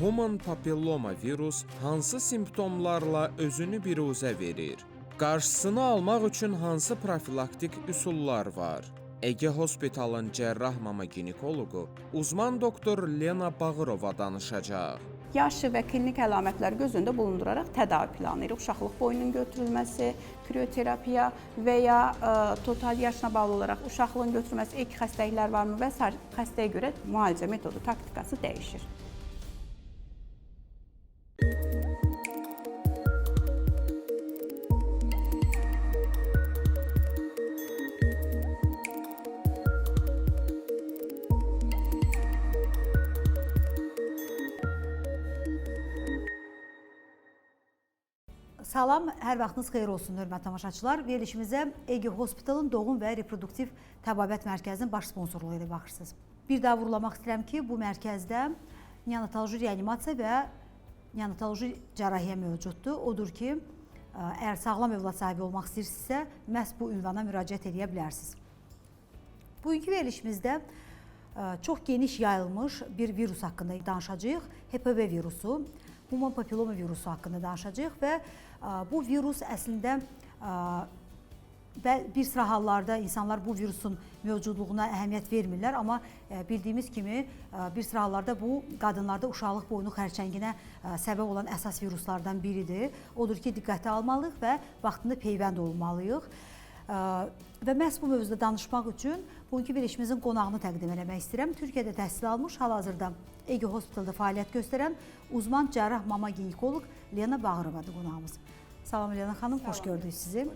Human papilloma virus hansı simptomlarla özünü biruzə verir? Qarşısını almaq üçün hansı profilaktik üsullar var? Ege Hospitalın cərrah mama ginekoloqu uzman doktor Lena Bağırova danışacaq. Yaşı və klinik əlamətləri göz önündə bulunduraraq tədavi planlayırıq. Uşaqlıq boyunun götürülməsi, krioterapiya və ya ə, total yaşına bağlı olaraq uşaqlığın götürülməsi, ek xəstəliklər varmı və sair xəstəyə görə müalicə metodu, taktikası dəyişir. Salam, hər vaxtınız xeyir olsun, hörmətli tamaşaçılar. Verilişimizə Ege Hospitalın Doğum və Reproduktiv Təbabət Mərkəzinin baş sponsorluğu ilə baxırsınız. Bir daha vurulamaq istəyirəm ki, bu mərkəzdə neonatoloji reanimasiya və neonatoloji cərrahiyyə mövcuddur. Odur ki, əgər sağlam övlad sahibi olmaq istəyirsinizsə, məhz bu ünvana müraciət edə bilərsiniz. Bugünkü verilişimizdə çox geniş yayılmış bir virus haqqında danışacağıq. HPV virusu, human papilloma virusu haqqında danışacağıq və ə, bu virus əslində və bir sıra hallarda insanlar bu virusun mövcudluğuna əhəmiyyət vermirlər, amma ə, bildiyimiz kimi bir sıra hallarda bu qadınlarda uşaqlıq boynu xərçənginə səbəb olan əsas viruslardan biridir. Odur ki, diqqətə almalıyıq və vaxtında peyvənd olmalıyıq. Və məhz bu mövzuda danışmaq üçün bugünkü verilişimizin qonağını təqdim etmək istəyirəm. Türkiyədə təhsil almış, hal-hazırda Ege Hospitalda fəaliyyət göstərən uzman cərrah mama ginekoloq Lena Bağırovadır qonağımız. Salam Lena xanım, xoş gördük sizi.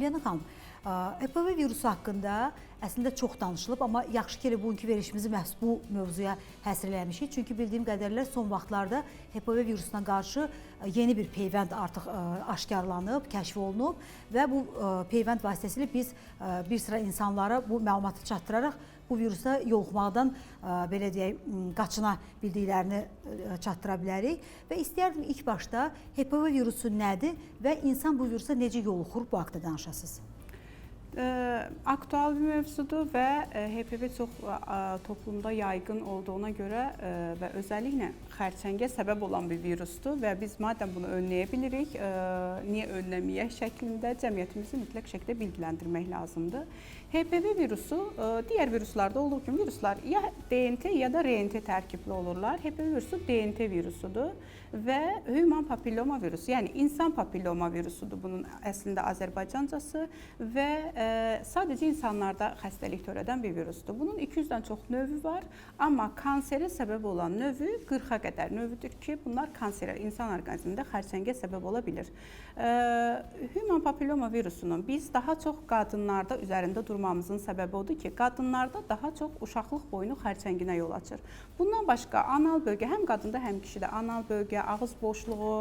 Lena xanım, ə, HPV virusu haqqında əslində çox danışılıb, amma yaxşı ki, bugünkü verilişimizi məhz bu mövzuya həsr eləmişik. Çünki bildiyim qədərilə son vaxtlarda HPV virusuna qarşı yeni bir peyvənd artıq ə, aşkarlanıb, kəşf olunub və bu ə, peyvənd vasitəsilə biz ə, bir sıra insanlara bu məlumatı çatdıraraq bu virusa yoluxmaqdan ə, belə deyək, qaçına bildiklərini ə, çatdıra bilərik və istərdim ilk başda HPV virusu nədir və insan bu virusa necə yoluxur bu haqqda danışasınız. Ə, aktual bir mövzudur və ə, HPV çox ə, toplumda yayğın olduğuna görə ə, və özəlliklə xərçəngə səbəb olan bir virusdur və biz madəm bunu önləyə bilirik, ə, niyə önləməyək şəklində cəmiyyətimizi mütləq şəkildə bilgiləndirmək lazımdır. HPV virusu ə, digər viruslarda olduğu kimi viruslar ya DNT ya da RNT tərkibli olurlar. HPV virusu DNT virusudur və human papilloma virusu, yəni insan papilloma virusudur bunun əslində Azərbaycancası və ə, sadəcə insanlarda xəstəlik törədən bir virusdur. Bunun 200-dən çox növü var, amma kanserə səbəb olan növü 40-a qədər növüdür ki, bunlar kanserə insan orqanizmində xərçəngə səbəb ola bilir. Ə, human papilloma virusunun biz daha çox qadınlarda üzərində durmamızın səbəbi odur ki, qadınlarda daha çox uşaqlıq boynu xərçənginə yol açır. Bundan başqa anal bölgə həm qadında, həm kişidə anal bölgə, ağız boşluğu,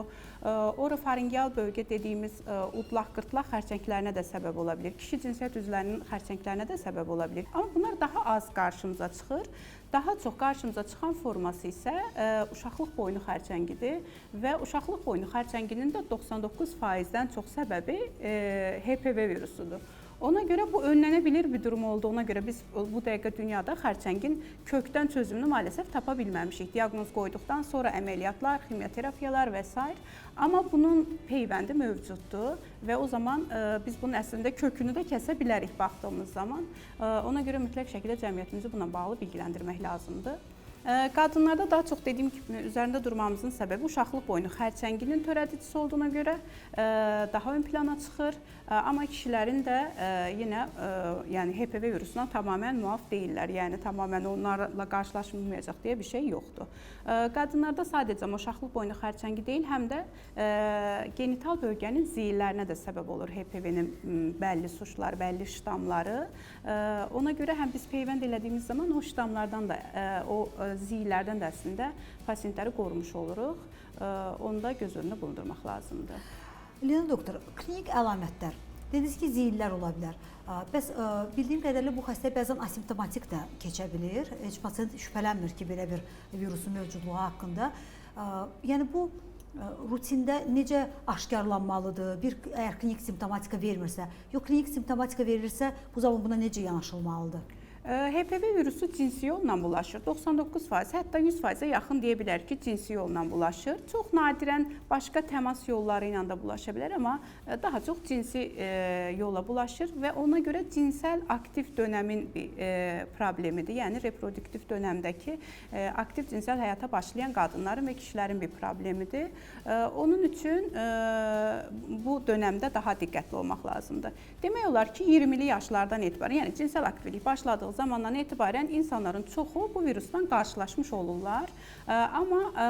ə, orofaringeal bölgə dediyimiz ə, udlaq, qırtlaq xərçənglərinə də səbəb ola bilər. Kişi cinsiyyət üzvlərinin xərçənglərinə də səbəb ola bilər. Amma bunlar daha az qarşımıza çıxır. Daha çox qarşımıza çıxan forması isə ə, uşaqlıq boynu xərçəngidir və uşaqlıq boynu xərçənginin də 99%-dən çox səbəbi ə, HPV virusudur. Ona görə bu önlənə bir durum olduğuna görə biz bu dəqiqə dünyada xərçəngin kökdən çözümünü maalesef tapa bilməmişik. Diaqnoz qoyduqdan sonra əməliyyatlar, ximioterapiyalar və s. amma bunun peyvəndi mövcuddur və o zaman ə, biz bunun əslində kökünü də kəsə bilərik baxdığımız zaman. Ə, ona görə mütləq şəkildə cəmiyyətimizi buna bağlı bilgiləndirmək lazımdır. Qadınlarda daha çox dediyim kimi üzərində durmamızın səbəbi uşaqlıq boynu xərçənginin törədicisi olduğuna görə ə, daha ön plana çıxır. Ə, Amma kişilərin də ə, yenə yəni HPV virusuna tamamilə müaf deyillər. Yəni tamamilə onlarla qarşılaşılmayacaq deyə bir şey yoxdur. Qadınlarda sadəcə uşaqlıq boynu xərçəngi deyil, həm də genital bölgənin ziyillərinə də səbəb olur HPV-nin bəlli suçlar, bəlli ştamları. Ona görə həm biz peyvənd elədiyimiz zaman o ştamlardan da o ə, ziyillərdən də əslində pasientləri qorumuş oluruq. Ə, Onu da göz önündə bulundurmaq lazımdır. Lena doktor, klinik əlamətlər. Dediniz ki, ziyillər ola bilər. Bəs bildiyim qədərilə bu xəstə bəzən asimptomatik də keçə bilir. Heç pasiyent şübhələnmir ki, belə bir virusun mövcudluğu haqqında. Yəni bu rutində necə aşkarlanmalıdır? Bir əgər klinik simptomatika vermirsə, yox klinik simptomatika verirsə, bu zaman buna necə yanaşılmalıdır? Ə, HPV virusu cinsi yolla bulaşır. 99%, hətta 100%-ə yaxın deyə bilərik ki, cinsi yolla bulaşır. Çox nadirən başqa təmas yolları ilə də bulaşa bilər, amma ə, daha çox cinsi ə, yolla bulaşır və ona görə cinsəl aktiv dönəmin bir ə, problemidir. Yəni reproduktiv dönəmdəki aktiv cinsəl həyata başlayan qadınların və kişilərin bir problemidir. Onun üçün bu dönəmdə daha diqqətli olmaq lazımdır. Demək olar ki, 20-li yaşlardan etibarən, yəni cinsəl aktivlik başladığı zamandan etibarən insanların çoxu bu virusla qarşılaşmış olurlar. Ə, Amma ə,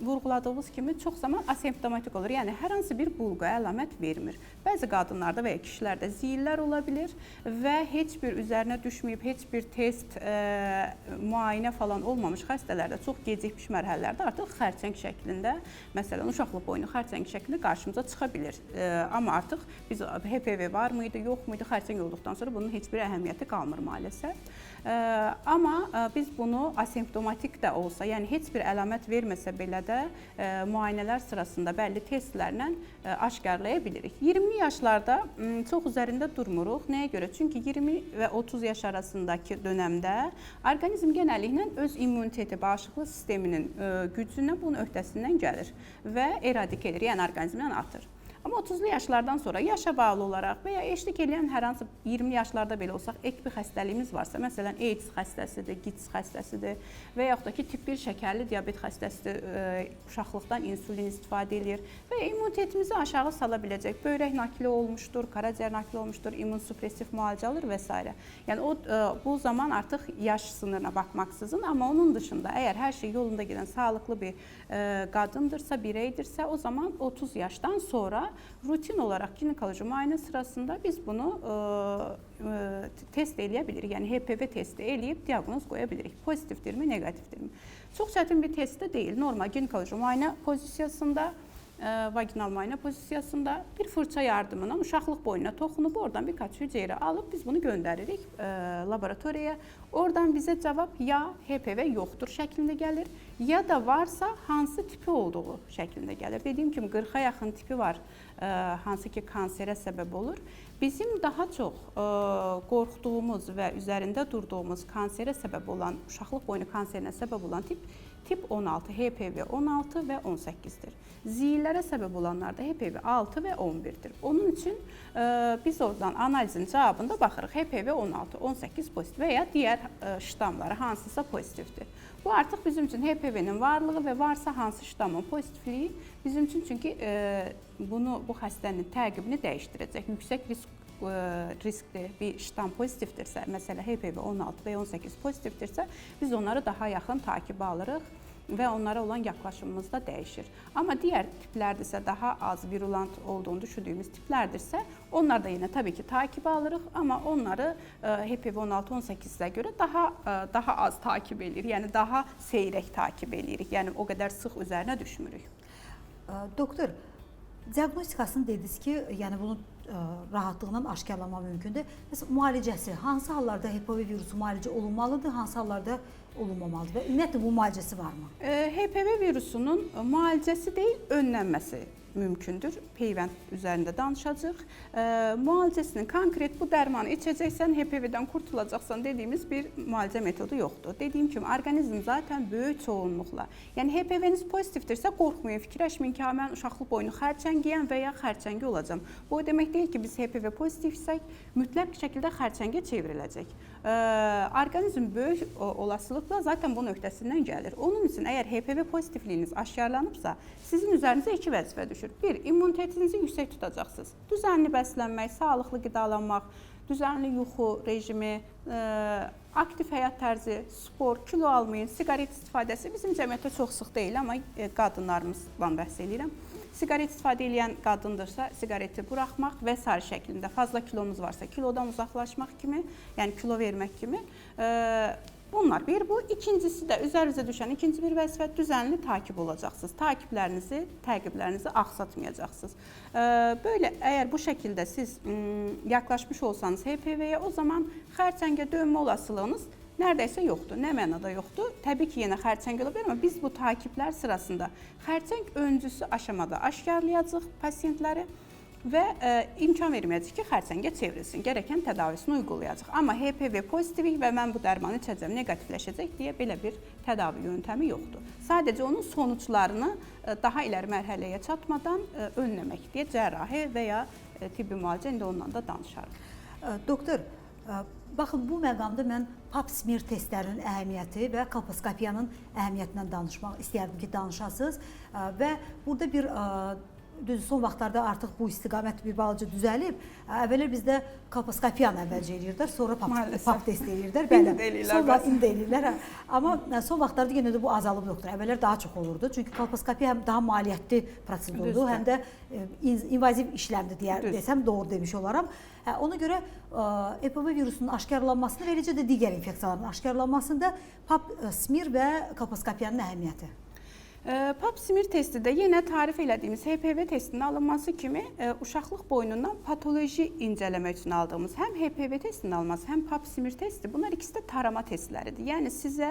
vurğuladığımız kimi çox zaman asemptomatik olur. Yəni hər hansı bir bulğu əlamət vermir. Bəzi qadınlarda və ya kişilərdə ziyillər ola bilər və heç bir üzərinə düşməyib, heç bir test, ə, müayinə falan olmamış xəstələrdə çox gecikmiş mərhələlərdə artıq xərçəng şəklində, məsələn, uşaqlıq boynu xərçəng şəklində qarşımıza çıxa bilər. Ə, amma artıq biz HPV var mıydı, yox muydu, xərçəng olduqdan sonra bunun heç bir əhəmiyyəti qalmır maalesef. Ə, amma ə, biz bunu asemptomatik də olsa, yəni heç bir əlamət verməsə belə də ə, sırasında bəlli testlərlə ə, aşkarlaya bilirik. 20 yaşlarda m, çox üzərində durmuruq. Nəyə görə? Çünki 20 və 30 yaş arasındakı dövrdə orqanizm genəlliklə öz immuniteti, bağışıqlıq sisteminin ə, gücünə bunun öhdəsindən gəlir və eradik edir, yəni orqanizmdən atır. Amma 30-lu yaşlardan sonra yaşa bağlı olaraq və ya eşlik edən hər hansı 20 yaşlarda belə olsaq, ek bir xəstəliyimiz varsa, məsələn, AIDS xəstəsidir, GITS xəstəsidir və yaxud da ki, tip 1 şəkərli diabet xəstəsidir, ə, uşaqlıqdan insulin istifadə edir və immunitetimizi aşağı sala biləcək, böyrək nakli olmuşdur, qaraciyər nakli olmuşdur, immunosupressiv müalicə alır və. Yəni o ə, bu zaman artıq yaş sınırına baxmaksızın, amma onun dışında əgər hər şey yolunda gedən sağlıqlı bir ə, qadındırsa, bireydirsə, o zaman 30 yaşdan sonra rutin olaraq ginekoloji müayinə sırasında biz bunu ə, ə, test eləyə bilirik. Yəni HPV testi eləyib diaqnoz qoya bilirik. Pozitivdirmi, neqativdirmi? Çox çətin bir test də deyil. Normal ginekoloji müayinə pozisiyasında ə, vaginal müayinə pozisiyasında bir fırça yardımıyla uşaqlıq boynuna toxunub oradan birkaç hüceyrə alıb biz bunu göndəririk ə, laboratoriyaya. Oradan bizə cavab ya HPV yoxdur şəklində gəlir, ya da varsa hansı tipi olduğu şəklində gəlir. Dediyim kimi 40-a yaxın tipi var, ə, hansı ki kanserə səbəb olur. Bizim daha çox ə, qorxduğumuz və üzərində durduğumuz kanserə səbəb olan, uşaqlıq boynu kanserinə səbəb olan tip tip 16, HPV 16 və 18-dir. Ziyillərə səbəb olanlar da HPV 6 və 11-dir. Onun üçün ə, biz oradan analizin cavabında baxırıq. HPV 16, 18 pozitiv və ya digər ə, ştamları hansısa pozitivdir. Bu artıq bizim üçün HPV-nin varlığı və varsa hansı ştamın pozitivliyi bizim üçün çünki ə, bunu bu xəstənin təqibini dəyişdirəcək. Yüksək risk riskli bir ştam pozitivdirsə, məsələn HPV 16 və 18 pozitivdirsə, biz onları daha yaxın takibə alırıq və onlara olan yaxlaşımımız da dəyişir. Amma digər tiplərdirsə, daha az virulant olduğunu düşündüyümüz tiplərdirsə, onlar da yenə təbii ki, takibə alırıq, amma onları ə, HPV 16-18-ə görə daha ə, daha az takib edirik. Yəni daha seyrək takib edirik. Yəni o qədər sıx üzərinə düşmürük. Ə, Doktor, diaqnostikasını dediniz ki, yəni bunu ə, rahatlıqla aşkarlamaq mümkündür. Bəs müalicəsi hansı hallarda HPV virusu müalicə olunmalıdır, hansı hallarda olunmamalıdır və ümumiyyətlə bu müalicəsi varmı? Ə, HPV virusunun müalicəsi deyil, önlənməsi mümkündür. Peyvənd üzərində danışacağıq. Ə, müalicəsinin konkret bu dərmanı içəcəksən, HPV-dən qurtulacaqsan dediyimiz bir müalicə metodu yoxdur. Dediyim kimi orqanizm zaten böyük çoğunluqla, yəni HPV-niz pozitivdirsə qorxmayın, fikirləşməyin ki, mən uşaqlıq boynu xərçəngiyəm və ya xərçəngi olacağam. Bu o demək deyil ki, biz HPV pozitivsək, mütləq şəkildə xərçəngə çevriləcək. Ə, orqanizm böyük olasılıqla zaten bunun öhdəsindən gəlir. Onun üçün əgər HPV pozitivliyiniz aşkarlanıbsa, sizin üzərinizə iki vəzifə düşür. Bir, immunitetinizi yüksək tutacaqsınız. Düzənli bəslənmək, sağlıqlı qidalanmaq, düzənli yuxu rejimi, ə, aktiv həyat tərzi, spor, kilo almayın, siqaret istifadəsi bizim cəmiyyətdə çox sıx deyil, amma e, qadınlarımızdan bəhs edirəm. Siqaret istifadə edən qadındırsa, siqareti buraxmaq və sair şəklində fazla kilomuz varsa, kilodan uzaqlaşmaq kimi, yəni kilo vermək kimi ə, Bunlar bir bu, ikincisi də üzərinizə düşən ikinci bir vəzifə düzənli takib olacaqsınız. Takiblərinizi, təqiblərinizi axsatmayacaqsınız. Ə, Belə əgər bu şəkildə siz m, yaxlaşmış olsanız HPV-yə, o zaman xərçəngə dönmə olasılığınız Nərdəsə yoxdur. Nə mənada yoxdur? Təbii ki, yenə xərçəng ola bilər, amma biz bu takiblər sırasında xərçəng öncüsü aşamada aşkarlayacağıq pasientləri və ə, imkan verməyəcək ki, xərçəngə çevrilsin. Gərəkən tədavisini uyğulayacaq. Amma HPV pozitivik və mən bu dərmanı içəcəm, neqativləşəcək deyə belə bir tədavi yöntəmi yoxdur. Sadəcə onun sonuçlarını ə, daha iləri mərhələyə çatmadan ə, önləmək deyə cərrahi və ya ə, tibbi müalicə indi ondan da danışarıq. Doktor, ə, baxın bu məqamda mən pap smear testlərinin əhəmiyyəti və kolposkopiyanın əhəmiyyətindən danışmaq istəyərdim ki, danışasınız və burada bir ə, düz son vaxtlarda artıq bu istiqamət bir balaca düzəlib. Əvvəllər bizdə kolposkopiyanı əvvəlcə eləyirdilər, sonra pap, Maalesef. pap test eləyirdilər. İndi də eləyirlər Son vaxt bəzən. indi eləyirlər. Amma son vaxtlarda yenə də bu azalıb doktor. Əvvəllər daha çox olurdu. Çünki kolposkopiya həm daha maliyyətli prosedurdur, Düzdür. həm də in- invaziv işləmdir deyə Düz. desəm doğru demiş olaram. Hə, ona görə ə, HPV virusunun aşkarlanmasında və eləcə də digər infeksiyaların aşkarlanmasında pap ə, smear və kolposkopiyanın əhəmiyyəti. Ə, Pap smear testi də yenə tarif elədiyimiz HPV testinin alınması kimi ə, uşaqlıq boynundan patoloji incələmək üçün aldığımız həm HPV testinin alınması, həm pap smear testi bunlar ikisi də tarama testləridir. Yəni sizə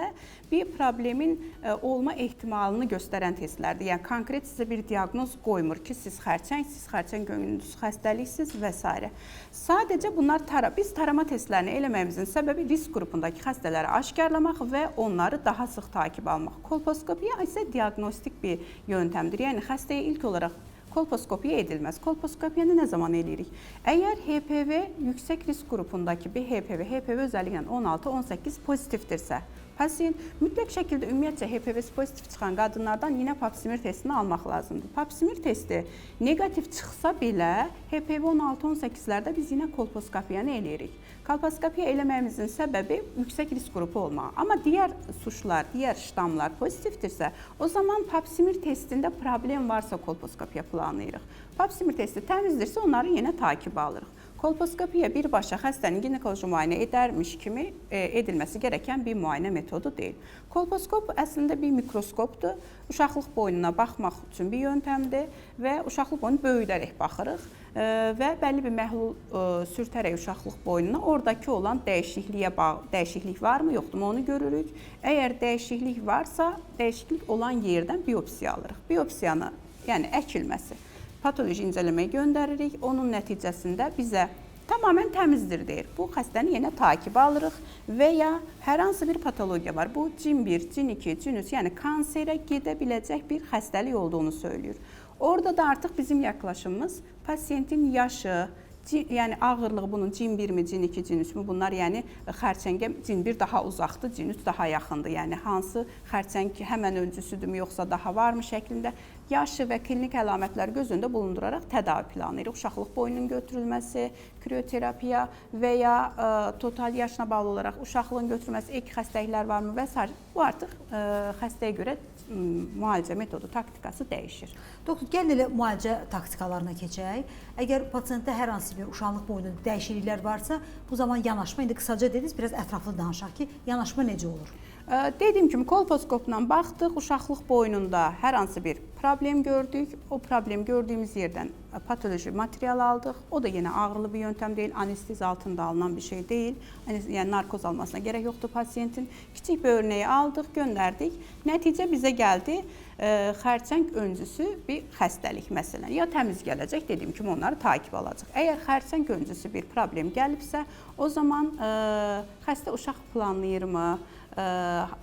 bir problemin ə, olma ehtimalını göstərən testlərdir. Yəni konkret sizə bir diaqnoz qoymur ki, siz xərçəngsiniz, xərçəng göngülünüz xəstəliksiniz və s. Sadəcə bunlar tara biz tarama testlərini eləməyimizin səbəbi risk qrupundakı xəstələri aşkarlamaq və onları daha sıx takib almaq. Kolposkopiya isə diaqnostik bir yöntəmdir. Yəni xəstəyə ilk olaraq kolposkopiya edilməz. Kolposkopiyanı nə zaman eləyirik? Əgər HPV yüksək risk qrupundakı bir HPV, HPV özəlliklə 16-18 pozitivdirsə, Pasiyent mütləq şəkildə ümumiyyətcə HPV pozitiv çıxan qadınlardan yenə pap smear testini almaq lazımdır. Pap smear testi neqativ çıxsa belə HPV 16-18-lərdə biz yenə kolposkopiyanı eləyirik. Kolposkopiya eləməyimizin səbəbi yüksək risk qrupu olmaq. Amma digər suçlar, digər ştamlar pozitivdirsə, o zaman pap smear testində problem varsa kolposkopiya planlayırıq. Pap smear testi təmizdirsə onları yenə takibə alırıq. Kolposkopiya birbaşa xəstənin ginekoloji müayinə edərmiş kimi e, edilməsi gərəkən bir müayinə metodu deyil. Kolposkop əslində bir mikroskopdur. Uşaqlıq boynuna baxmaq üçün bir yöntəmdir və uşaqlıq boynunu böyüdərək baxırıq e, və bəlli bir məhlul e, sürtərək uşaqlıq boynuna oradakı olan dəyişikliyə bağlı dəyişiklik varmı, yoxdurmu onu görürük. Əgər dəyişiklik varsa, dəyişiklik olan yerdən biopsiya alırıq. Biopsiyanı, yəni əkilməsi patoloji incələməyə göndəririk. Onun nəticəsində bizə tamamilə təmizdir deyir. Bu xəstəni yenə takibə alırıq və ya hər hansı bir patologiya var. Bu cin 1, cin 2, cin 3, yəni kanserə gedə biləcək bir xəstəlik olduğunu söyləyir. Orada da artıq bizim yaxlaşımımız pasiyentin yaşı, yəni ağırlığı bunun cin 1-mi, cin 2, cin 3-mü bunlar yəni xərçəngə cin 1 daha uzaqdır, cin 3 daha yaxındır. Yəni hansı xərçəng həmən öncüsüdürmü yoxsa daha varmı şəklində yaşı və klinik əlamətləri göz önündə bulunduraraq tədavi planlayırıq. Uşaqlıq boynunun götürülməsi, krioterapiya və ya ə, total yaşına bağlı olaraq uşaqlığın götürülməsi, ek xəstəliklər varmı və s. bu artıq ə, xəstəyə görə müalicə metodu, taktikası dəyişir. Doktor, gəlin elə müalicə taktikalarına keçək. Əgər pasiyentdə hər hansı bir uşaqlıq boyununda dəyişikliklər varsa, bu zaman yanaşma indi qısaca dediniz, biraz ətraflı danışaq ki, yanaşma necə olur? Ə, Dediyim kimi kolposkopla baxdıq, uşaqlıq boynunda hər hansı bir problem gördük. O problem gördüyümüz yerdən ə, patoloji material aldıq. O da yenə ağırlı bir yöntəm deyil, anestezi altında alınan bir şey deyil. Yəni narkoz almasına gərək yoxdur pasiyentin. Kiçik bir örnəyi aldıq, göndərdik. Nəticə bizə gəldi. ə, Xərçəng öncüsü bir xəstəlik məsələn ya təmiz gələcək dediyim kimi onları takib alacaq. Əgər xərçəng öncüsü bir problem gəlibsə, o zaman ə, xəstə uşaq planlayırmı? Ə,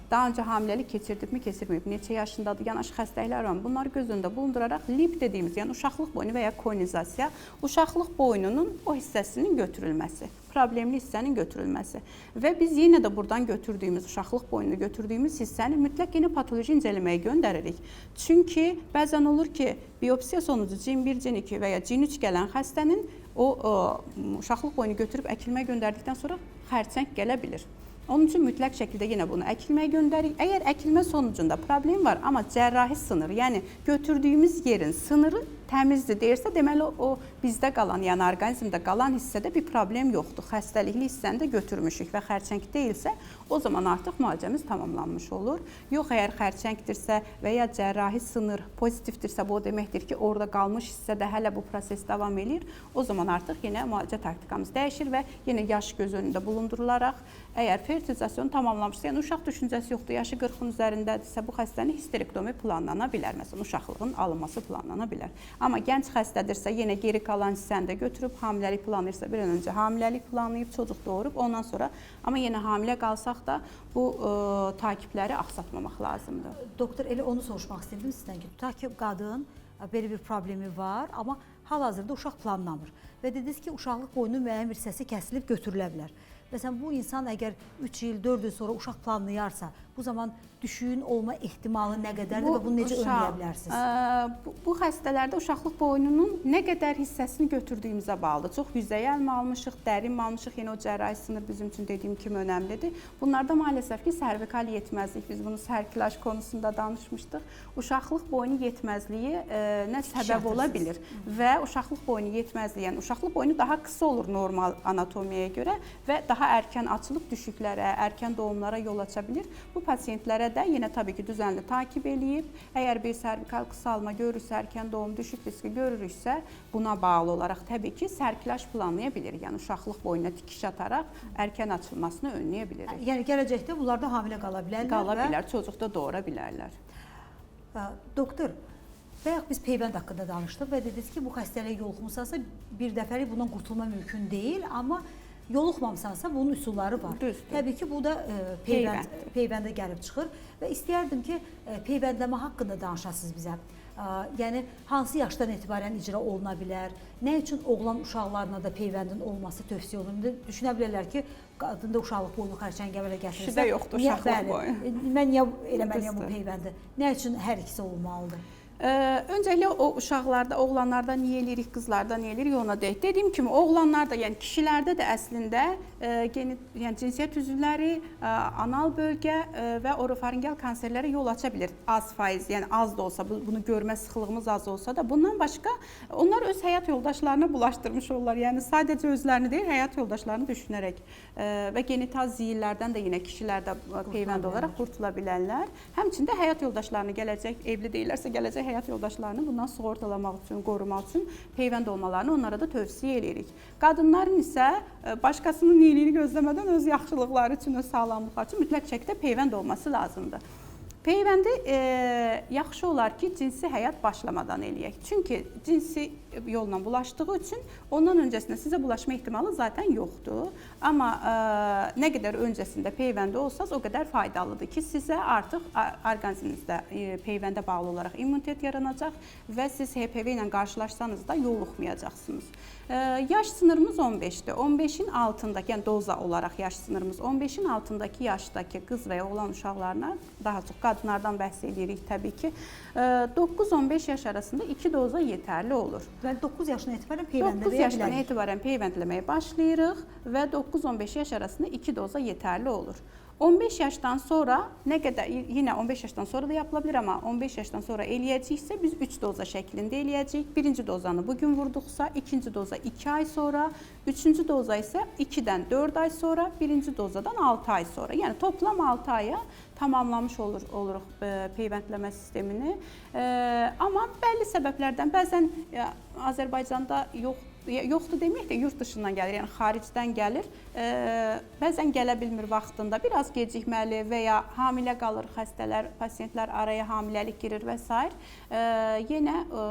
daha öncə hamiləlik keçirdibmi, keçirməyib, neçə yaşındadır, yanaşı xəstəliklər var. Bunları göz önündə bulunduraraq lip dediyimiz, yəni uşaqlıq boynu və ya konizasiya, uşaqlıq boynunun o hissəsinin götürülməsi, problemli hissənin götürülməsi və biz yenə də burdan götürdüyümüz uşaqlıq boynunu götürdüyümüz hissəni mütləq yenə patoloji incələməyə göndəririk. Çünki bəzən olur ki, biopsiya sonucu cin 1, cin 2 və ya cin 3 gələn xəstənin o, o uşaqlıq boynu götürüb əkilməyə göndərdikdən sonra xərçəng gələ bilir. Onun üçün mütləq şəkildə yenə bunu əkilməyə göndəririk. Əgər əkilmə sonucunda problem var, amma cərrahi sınır, yəni götürdüyümüz yerin sınırı təmizdir deyirsə, deməli o bizdə qalan, yəni orqanizmdə qalan hissədə bir problem yoxdur. Xəstəlikli hissəni də götürmüşük və xərçəng deyilsə, o zaman artıq müalicəmiz tamamlanmış olur. Yox, əgər xərçəngdirsə və ya cərrahi sınır pozitivdirsə, bu o deməkdir ki, orada qalmış hissədə hələ bu proses davam eləyir. O zaman artıq yenə müalicə taktikamız dəyişir və yenə yaş göz önündə bulundurularaq əgər fertilizasiyonu tamamlamışsa, yəni uşaq düşüncəsi yoxdur, yaşı 40-ın üzərindədirsə, bu xəstənin histerektomi planlana bilər. Məsələn, uşaqlığın alınması planlana bilər. Amma gənc xəstədirsə, yenə geri qalan hissəni də götürüb hamiləlik planlayırsa, bir an öncə hamiləlik planlayıb çocuk doğurub, ondan sonra amma yenə hamilə qalsaq da bu ə, takibləri aksatmamaq lazımdır. Doktor elə onu soruşmaq istəyirdim sizdən ki, tutaq ki, qadın belə bir problemi var, amma hal-hazırda uşaq planlamır və dediniz ki, uşaqlıq boyunun müəyyən bir hissəsi kəsilib götürülə bilər. Məsələn, bu insan əgər 3 il, 4 il sonra uşaq planlayarsa, bu zaman düşüyün olma ehtimalı nə qədərdir və bunu necə önləyə bilərsiniz? ə, Bu, bu xəstələrdə uşaqlıq boynunun nə qədər hissəsini götürdüyümüzə bağlıdır. Çox yüzeyəl mi almışıq, dərin almışıq, yenə o cərrahi sınır bizim üçün dediyim kimi önəmlidir. Bunlarda maalesef ki, servikal yetməzlik, biz bunu sərkilaj konusunda danışmışdıq. Uşaqlıq boynu yetməzliyi ə, nə səbəb ola bilir və uşaqlıq boynu yetməzliyi, yəni uşaqlıq boynu daha qısa olur normal anatomiyaya görə və daha erkən açılıb düşüklərə, erkən doğumlara yol aça bilir. Bu pasiyentlərə də yenə təbii ki, düzənli takib eləyib, əgər bir servikal qısalma görürsə, erkən doğum düşük riski görürüksə, buna bağlı olaraq təbii ki, sərkilaj planlaya bilirik. Yəni uşaqlıq boynuna tikiş ataraq erkən açılmasını önləyə bilirik. Yəni gələcəkdə bunlarda hamilə qala bilərlər Qala və bilər, çocuq da doğura bilərlər. Ə, Doktor, bayaq biz peyvənd haqqında danışdıq və dediniz ki, bu xəstəliyə yoluxmusansa bir dəfəlik bundan qurtulma mümkün deyil, amma yoluxmamısansa bunun üsulları var. Düzdür. Təbii ki, bu da ə, peyvənd peyvəndə gəlib çıxır və istəyərdim ki, ə, peyvəndləmə haqqında danışasınız bizə. Ə, Yəni hansı yaşdan etibarən icra oluna bilər? Nə üçün oğlan uşaqlarına da peyvəndin olması tövsiyə olunur? Düşünə bilərlər ki, qadında uşaqlıq boynu xərçəngə belə gətirirsə, Kişidə yoxdur uşaqlıq boyu. e, Mən niyə eləməliyəm bu peyvəndi? Nə üçün hər ikisi olmalıdır? Ə, öncəliklə o uşaqlarda, oğlanlarda niyə eləyirik, qızlarda niyə eləyirik ona deyək. Dediyim kimi oğlanlarda, yəni kişilərdə də əslində ə, geni, yəni cinsiyyət üzvləri, ə, anal bölgə ə, və orofaringeal kanserlərə yol aça bilər. Az faiz, yəni az da olsa, bu- bunu görmə sıxlığımız az olsa da, bundan başqa onlar öz həyat yoldaşlarına bulaşdırmış olurlar. Yəni sadəcə özlərini deyil, həyat yoldaşlarını düşünərək və genital ziyillərdən də yenə kişilərdə peyvənd olaraq qurtula bilərlər. Həmçində həyat yoldaşlarını gələcək, evli deyirlərsə gələcək həyat yoldaşlarını bundan sığortalamaq üçün, qorumaq üçün peyvənd olmalarını onlara da tövsiyə edirik. Qadınların isə e, başqasının iyiliyi gözləmədən öz yaxşılıqları üçün, öz sağlamlıqları üçün mütləq şəkildə peyvənd olması lazımdır. Peyvəndi e, yaxşı olar ki, cinsi həyat başlamadan eləyək. Çünki cinsi yolla bulaşdığı üçün ondan öncəsində sizə bulaşma ehtimalı zaten yoxdur. Amma e, nə qədər öncəsində peyvəndə olsaz, o qədər faydalıdır ki, sizə artıq orqanizminizdə e, peyvəndə bağlı olaraq immunitet yaranacaq və siz HPV ilə qarşılaşsanız da yoluxmayacaqsınız. E, yaş sınırımız 15-dir. 15-in altındakı, yəni doza olaraq yaş sınırımız 15-in altındakı yaşdakı qız və ya oğlan uşaqlarına daha çox qadınlardan bəhs edirik təbii ki. e, 9-15 yaş arasında 2 doza yetərli olur. Deməli 9 yaşından etibarən 9 peyvəndləməyə yaşdan bilərik. etibarən peyvəndləməyə başlayırıq və 9-15 yaş arasında 2 doza yetərli olur. 15 yaşdan sonra nə qədər yenə 15 yaşdan sonra da yapıla bilər amma 15 yaşdan sonra eləyəcəksə biz 3 doza şəklində eləyəcəyik. Birinci dozanı bu gün vurduqsa, ikinci doza 2 ay sonra, üçüncü doza isə 2-dən 4 ay sonra, birinci dozadan 6 ay sonra. Yəni toplam 6 aya tamamlamış olur oluruq e, peyvəndləmə sistemini. E, amma bəlli səbəblərdən bəzən e, Azərbaycanda yox ya- yoxdur deməyək də yurt dışından gəlir, yəni xaricdən gəlir. E, bəzən gələ bilmir vaxtında, biraz gecikməli və ya hamilə qalır xəstələr, pasiyentlər araya hamiləlik girir və s. E, yenə e,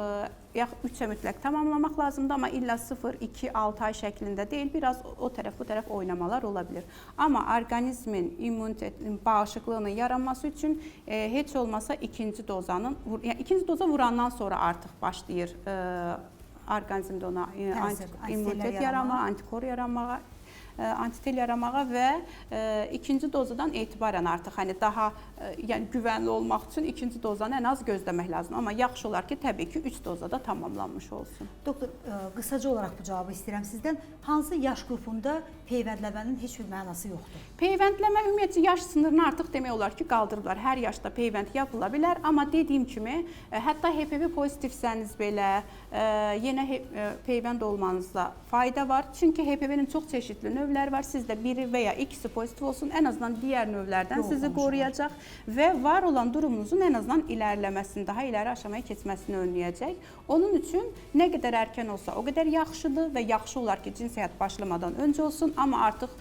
yax 3-ə mütləq tamamlamaq lazımdır, amma illa 0, 2, 6 ay şəklində deyil, biraz o- tərəf bu tərəf oynamalar ola bilər. Amma orqanizmin immunitetin, bağışıqlığının yaranması üçün e, heç olmasa ikinci dozanın, yəni ikinci doza vurandan sonra artıq başlayır e, orqanizmdə ona e, anti- antitellər immunitet yaranmağa. yaranmağa, antikor yaranmağa e, antitel yaramağa və e, ikinci dozadan etibarən artıq hani daha e, yəni güvənli olmaq üçün ikinci dozanı ən az gözləmək lazımdır. Amma yaxşı olar ki, təbii ki, 3 dozada tamamlanmış olsun. Doktor, qısaca olaraq bu cavabı istəyirəm sizdən. Hansı yaş qrupunda peyvəndləmənin heç bir mənası yoxdur? Peyvəndləmə ümumiyyətcə yaş sınırını artıq demək olar ki, qaldırıblar. Hər yaşda peyvənd yapıla bilər, amma dediyim kimi, e, hətta HPV pozitivsəniz belə, e, yenə e, peyvənd olmanızda fayda var. Çünki HPV-nin çox çeşidli növləri növləri var. Sizdə biri və ya ikisi pozitiv olsun, ən azından digər növlərdən Yox, sizi qoruyacaq və var olan durumunuzun ən azından irəliləməsini, daha iləri aşamaya keçməsini önləyəcək. Onun üçün nə qədər erkən olsa, o qədər yaxşıdır və yaxşı olar ki, cins həyat başlamadan öncə olsun, amma artıq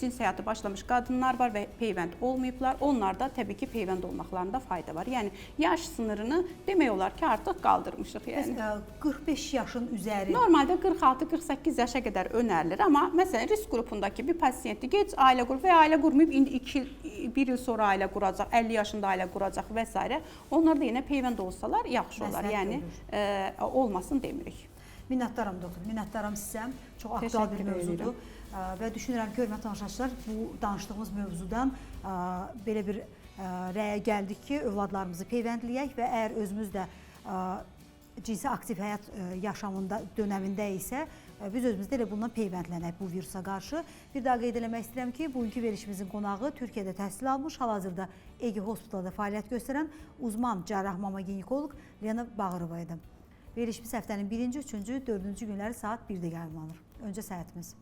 cins həyatı başlamış qadınlar var və peyvənd olmayıblar. Onlarda təbii ki, peyvənd olmaqlarında fayda var. Yəni yaş sınırını demək olar ki, artıq qaldırmışıq. Yəni ə, 45 yaşın üzəri Normalda 46-48 yaşa qədər önərilir, amma məsələn risk qrupundakı bir pasiyenti gec ailə qurub və ailə qurmayıb indi 2 1 il sonra ailə quracaq, 50 yaşında ailə quracaq və s. Onlar da yenə peyvənd olsalar yaxşı olar. Yəni görülür. e, olmasın demirik. Minnətdaram doktor. Minnətdaram sizə. Çox aktual bir mövzudur. Ə, Və düşünürəm ki, hörmətli tamaşaçılar, bu danışdığımız mövzudan ə, belə bir ə, rəyə gəldik ki, övladlarımızı peyvəndləyək və əgər özümüz də ə, cinsi aktiv həyat ə, yaşamında dönəmində isə ə, biz özümüz də elə bundan peyvəndlənək bu virusa qarşı. Bir daha qeyd eləmək istəyirəm ki, bugünkü verilişimizin qonağı Türkiyədə təhsil almış, hal-hazırda Egi Hospitalda fəaliyyət göstərən uzman cərrah mama ginekoloq Lena Bağırova idi. Verilişimiz həftənin 1-ci, 3-cü, 4-cü günləri saat 1-də yayımlanır. Öncə səhətimiz.